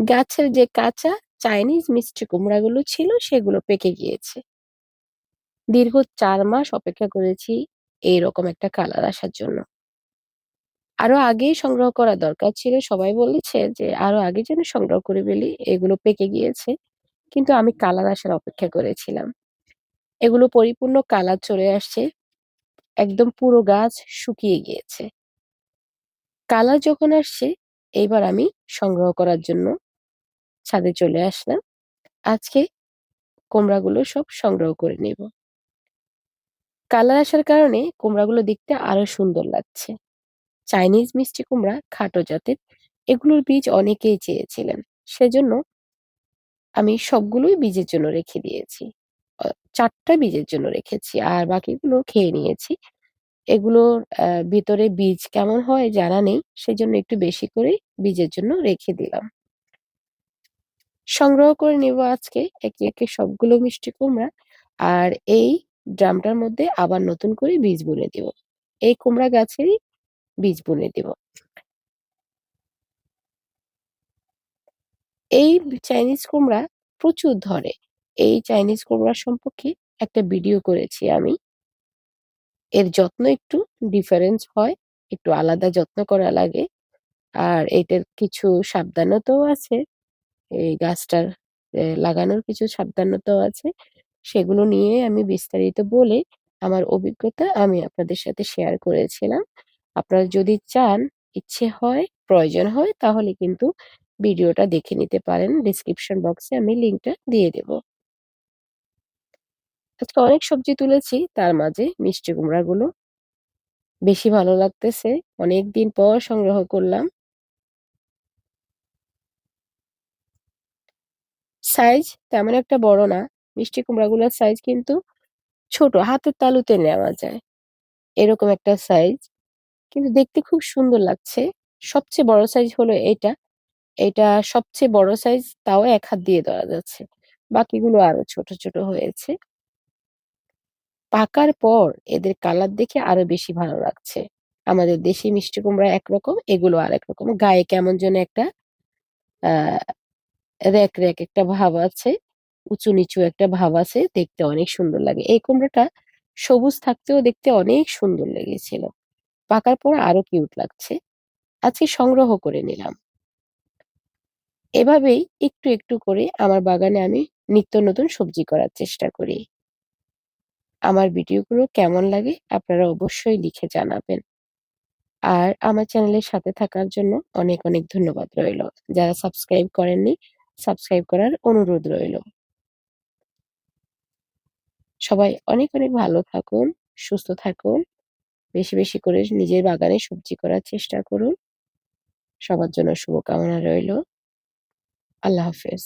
গাছের যে কাঁচা চাইনিজ মিষ্টি কুমড়াগুলো ছিল সেগুলো পেকে গিয়েছে। দীর্ঘ চার মাস অপেক্ষা করেছি এইরকম একটা কালার আসার জন্য। আরও আগেই সংগ্রহ করা দরকার ছিল। সবাই বলেছে যে আরও আগে যেন সংগ্রহ করে ফেলি, এগুলো পেকে গিয়েছে। কিন্তু আমি কালার আসার অপেক্ষা করেছিলাম। এগুলো পরিপূর্ণ কালার চলে আসছে। একদম পুরো গাছ শুকিয়ে গিয়েছে। কালার যখন আসছে, এইবার আমি সংগ্রহ করার জন্য ছাদে চলে আসলাম। আজকে কুমড়াগুলো সব সংগ্রহ করে নেব। কালার আসার কারণে কুমড়াগুলো দেখতে আরও সুন্দর লাগছে। চাইনিজ মিষ্টি কুমড়া, খাটো জাতের। এগুলোর বীজ অনেকেই চেয়েছিলেন। সেজন্য আমি সবগুলোই বীজের জন্য রেখে দিয়েছি। অ ৪ টা বীজের জন্য রেখেছি। আর বাকিগুলো খেয়ে নিয়েছি। এগুলোর ভিতরে বীজ কেমন হয় জানা নেই। সেজন্য একটু বেশি করেই বীজের জন্য রেখে দিলাম। সংগ্রহ করে নেব আজকে একে, একে সবগুলো মিষ্টি কুমড়া। আর এই ড্রামটার মধ্যে আবার নতুন করে বীজ বুনে দিব। এই কুমড়া গাছেরই বীজ বুনে দিব। এই চাইনিজ কুমড়া প্রচুর ধরে। এই চাইনিজ কুমড়া সম্পর্কে একটা ভিডিও করেছি আমি। এর যত্ন একটু ডিফারেন্স হয়। একটু আলাদা যত্ন করা লাগে। আর এটার কিছু সাবধানতাও আছে। এই গাছটার লাগানোর কিছু সাবধানতাও আছে। সেগুলো নিয়ে আমি বিস্তারিত বলে আমার অভিজ্ঞতা আমি আপনাদের সাথে শেয়ার করেছিলাম। আপনারা যদি চান, ইচ্ছে হয়, প্রয়োজন হয় তাহলে কিন্তু ভিডিওটা দেখে নিতে পারেন। ডেসক্রিপশন বক্সে আমি লিংকটা দিয়ে দেব। আজকে অনেক সবজি তুলেছি তার মাঝে মিষ্টি কুমড়াগুলো বেশি ভালো লাগতেছে। অনেকদিন পর সংগ্রহ করলাম। সাইজ তেমন একটা বড় না। মিষ্টি কুমড়াগুলোর সাইজ কিন্তু ছোট, হাতের তালুতে নেওয়া যায়। এরকম একটা সাইজ। কিন্তু দেখতে খুব সুন্দর লাগছে। সবচেয়ে বড় সাইজ হলো এটা। এটা সবচেয়ে বড় সাইজ তাও এক হাত দিয়ে ধরা যাচ্ছে। বাকিগুলো আরও ছোট, ছোট হয়েছে। পাকার পর এদের কালার দেখে আরও বেশি ভালো লাগছে। আমাদের দেশি মিষ্টি কুমড়া একরকম, এগুলো আরেক রকম। গায়ে কেমন যেন একটা আ র‍্যাক, র‍্যাক একটা ভাব আছে। উঁচু-নিচু একটা ভাব আছে। দেখতে অনেক সুন্দর লাগে। এই কুমড়াটা সবুজ থাকতেও দেখতে অনেক সুন্দর লেগেছিল। পাকার পর আরও কিউট লাগছে। আজকে সংগ্রহ করে নিলাম। এভাবেই একটু, একটু করে আমার বাগানে আমি নিত্য নতুন সবজি করার চেষ্টা করি। আমার ভিডিওগুলো কেমন লাগে আপনারা অবশ্যই লিখে জানাবেন। আর আমার চ্যানেলের সাথে থাকার জন্য অনেক, অনেক ধন্যবাদ রইল। যারা সাবস্ক্রাইব করেননি, সাবস্ক্রাইব করার অনুরোধ রইল। সবাই অনেক, অনেক ভালো থাকুন, সুস্থ থাকুন। বেশি, বেশি করে নিজের বাগানে সবজি করার চেষ্টা করুন। সবার জন্য শুভকামনা রইল। আল্লাহ হাফেজ।